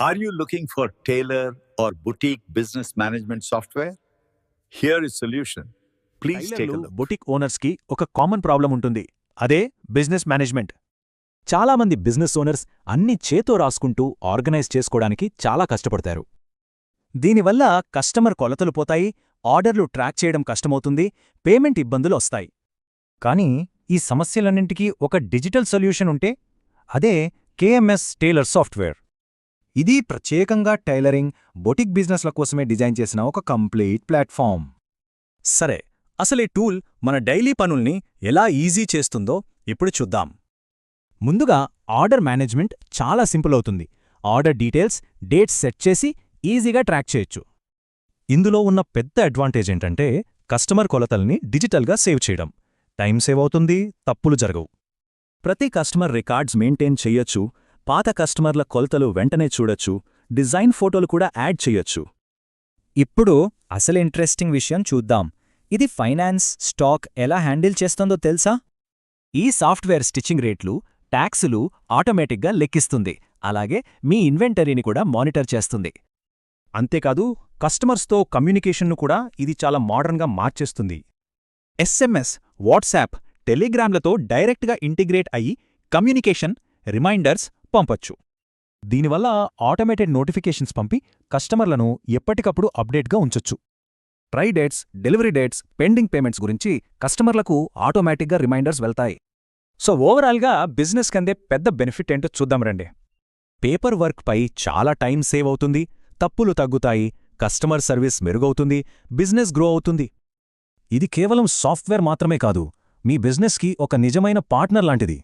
Are you looking for tailor or boutique business management software? Here is solution. Please take a look. Boutique ఓనర్స్కి ఒక common problem ఉంటుంది అదే business management చాలామంది business owners అన్ని చేతో రాసుకుంటూ organise చేసుకోవడానికి చాలా కష్టపడతారు దీనివల్ల కస్టమర్ కొలతలు పోతాయి ఆర్డర్లు ట్రాక్ చేయడం కష్టమవుతుంది పేమెంట్ ఇబ్బందులు వస్తాయి కానీ ఈ సమస్యలన్నింటికీ ఒక డిజిటల్ సొల్యూషన్ ఉంటే అదే కేఎంఎస్ టైలర్ సాఫ్ట్వేర్ ఇది ప్రత్యేకంగా టైలరింగ్ బొటిక్ బిజినెస్ల కోసమే డిజైన్ చేసిన ఒక కంప్లీట్ ప్లాట్ఫామ్. సరే అసలు ఈ టూల్ మన డైలీ పనుల్ని ఎలా ఈజీ చేస్తుందో ఇప్పుడు చూద్దాం. ముందుగా ఆర్డర్ మేనేజ్మెంట్ చాలా సింపుల్ అవుతుంది. ఆర్డర్ డీటెయిల్స్ డేట్స్ సెట్ చేసి ఈజీగా ట్రాక్ చేయొచ్చు. ఇందులో ఉన్న పెద్ద అడ్వాంటేజ్ ఏంటంటే కస్టమర్ కొలతల్ని డిజిటల్గా సేవ్ చేయడం. టైం సేవ్ అవుతుంది తప్పులు జరగవు. ప్రతి కస్టమర్ రికార్డ్స్ మెయింటైన్ చెయ్యొచ్చు పాత కస్టమర్ల కొలతలు వెంటనే చూడొచ్చు డిజైన్ ఫోటోలు కూడా యాడ్ చెయ్యొచ్చు ఇప్పుడు అసలు ఇంట్రెస్టింగ్ విషయం చూద్దాం. ఇది ఫైనాన్స్ స్టాక్ ఎలా హ్యాండిల్ చేస్తుందో తెలుసా? ఈ సాఫ్ట్వేర్ స్టిచ్చింగ్ రేట్లు ట్యాక్సులు ఆటోమేటిక్గా లెక్కిస్తుంది. అలాగే మీ ఇన్వెంటరీని కూడా మానిటర్ చేస్తుంది. అంతేకాదు కస్టమర్స్తో కమ్యూనికేషన్ను కూడా ఇది చాలా మోడర్న్గా మార్చేస్తుంది. ఎస్ఎంఎస్ వాట్సాప్ టెలిగ్రామ్లతో డైరెక్ట్గా ఇంటిగ్రేట్ అయ్యి కమ్యూనికేషన్ రిమైండర్స్ పంపొచ్చు. దీనివల్ల ఆటోమేటెడ్ నోటిఫికేషన్స్ పంపి కస్టమర్లను ఎప్పటికప్పుడు అప్డేట్గా ఉంచొచ్చు. Trial dates delivery dates pending payments గురించి కస్టమర్లకు ఆటోమేటిక్గా రిమైండర్స్ వెళ్తాయి. సో ఓవరాల్గా బిజినెస్ కందే పెద్ద బెనిఫిట్ ఏంటో చూద్దాం రండి. పేపర్ వర్క్పై చాలా టైం సేవ్ అవుతుంది తప్పులు తగ్గుతాయి కస్టమర్ సర్వీస్ మెరుగవుతుంది బిజినెస్ గ్రో అవుతుంది. ఇది కేవలం సాఫ్ట్వేర్ మాత్రమే కాదు మీ బిజినెస్కి ఒక నిజమైన పార్ట్నర్ లాంటిది.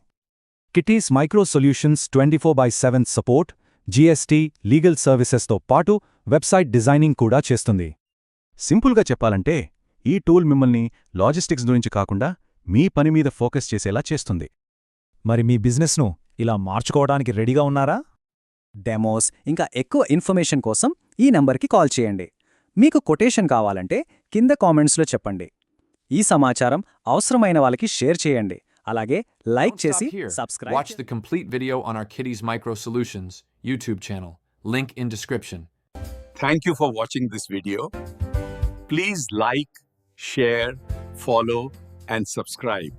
Kitties micro solutions twenty four by seven support GST legal సర్వీసెస్తో పాటు వెబ్సైట్ డిజైనింగ్ కూడా చేస్తుంది. సింపుల్గా చెప్పాలంటే ఈ టూల్ మిమ్మల్ని లాజిస్టిక్స్ గురించి కాకుండా మీ పని మీద ఫోకస్ చేసేలా చేస్తుంది. మరి మీ బిజినెస్ను ఇలా మార్చుకోవడానికి రెడీగా ఉన్నారా? డెమోస్ ఇంకా ఎక్కువ ఇన్ఫర్మేషన్ కోసం ఈ నంబర్కి కాల్ చేయండి. మీకు కొటేషన్ కావాలంటే కింద కామెంట్స్లో చెప్పండి. ఈ సమాచారం అవసరమైన వాళ్ళకి షేర్ చేయండి. అలాగే లైక్ Don't stop చేసి here. Subscribe Watch the complete video on our Kitties Micro Solutions YouTube channel. Link in description. Thank you for watching this video. Please like, share, follow, and subscribe.